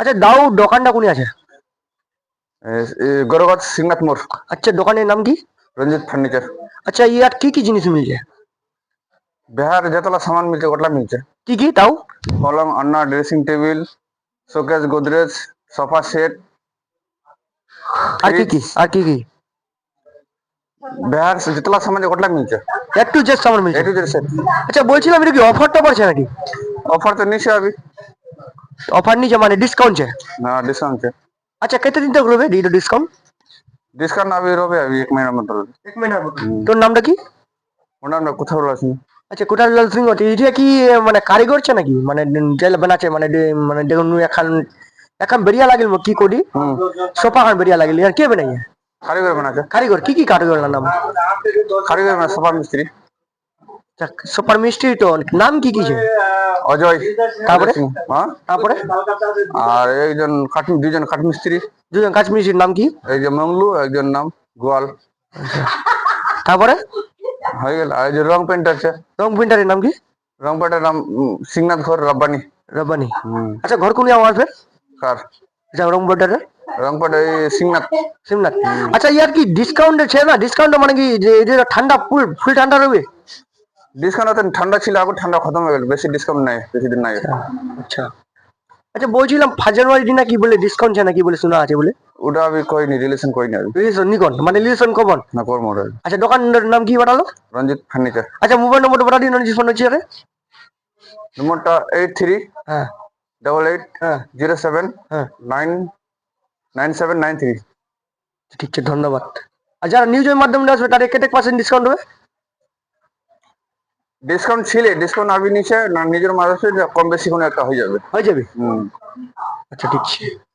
আচ্ছা দাও দোকানটা কোনি আছে? গৌরগঞ্জ সিংনাথ মোড়। আচ্ছা দোকানের নাম কি? রঞ্জিত ফার্নিচার। আচ্ছা ইয়ার কি কি জিনিস মিলছে? বিহার যেতলা সামান মিলছে ওটলা মিলছে। কি কি তাও? পলং আন্না dressing table showcase Godrej sofa set. আর কি কি? আর কি কি? বিহার যেতলা সামান ওটলা মিলছে। একটু যে সামান মিলছে। To Z set. আচ্ছা বলছিলাম এটা কি অফারটা পড়ছে নাকি? অফার তো নিচে अभी ઓફરની જમાને ડિસ્કાઉન્ટ છે હા ડિસ્કાઉન્ટ છે અચ્છા કેટલા દિન તક રોવે ડીડો ડિસ્કાઉન્ટ ডিসকাউন্ট না বের হবে আমি এক মহিনার মতো এক মহিনার মতো তোর নামটা কি? ওর নামটা কোথাও সিং আচ্ছা কোথাও লাল সিং এটা কি মানে কারিগর ছে নাকি? মানে জেল বানাছে মানে মানে দেখুন এখন এখন বেরিয়া লাগিল কি করি? সোফা খান বেরিয়া লাগিল আর কে বানাই কারিগর বানাছে কারিগর কি কি কারিগর নাম? কারিগর মানে সোফা মিস্ত্রি। সুপার মিষ্টি তো। নাম কি কি অজয়। তারপরে? হ্যাঁ তারপরে? আর একজন খাট দুজন খাট মিস্ত্রি দুজন কাজ মিষ্টির নাম কি? যে মংলু একজন নাম গোয়াল। তারপরে? হয়ে গেল। আর যে রং পেন্ট আছে। রং প্রিন্টারের নাম কি? রং পেন্টের নাম সিংনাথ ঘর রব্বানি। রব্বানি। আচ্ছা ঘর কোন আমার ফের কার? আচ্ছা রং প্রিন্টারের রং পেন্ট এই সিংনাথ। আচ্ছা ইয়ার কি ডিসকাউন্ট আছে না? ডিসকাউন্ট মানে কি যে ঠান্ডা ফুল ফুল ঠান্ডা রবে ডিসকাউন্ট হতে ঠান্ডা ছিল এখন ঠান্ডা খতম হয়ে গেল বেশি ডিসকাউন্ট নাই বেশি দিন নাই আচ্ছা। আচ্ছা বলছিলাম ফার্স্ট জানুয়ারি না কি বলে ডিসকাউন্ট আছে নাকি বলে শোনা আছে বলে? ওটা আমি কইনি রিলেশন কইনি আমি। লিলিসন নিকন মানে লিলিসন কমন না কর ওটা আচ্ছা দোকানের নাম কি বানালো রঞ্জিত ফার্নিচার। আচ্ছা মোবাইল নম্বরটা বাটা দিন রঞ্জিত আরে নম্বরটা এইট থ্রি হ্যাঁ। ডবল এইট হ্যাঁ। জিরো সেভেন হ্যাঁ। Nine nine seven nine three ঠিক আছে ধন্যবাদ। আর যারা নিউজের মাধ্যমে আসবে তাদের কেটে পার্সেন্ট ডিসকাউন্ট হবে? ডিসকাউন্ট ছিলে ডিসকাউন্ট আপনি নিচে না নিজের মাঝে কম বেশি কোনো একটা হয়ে যাবে। হয়ে যাবে? হুম। আচ্ছা ঠিক আছে।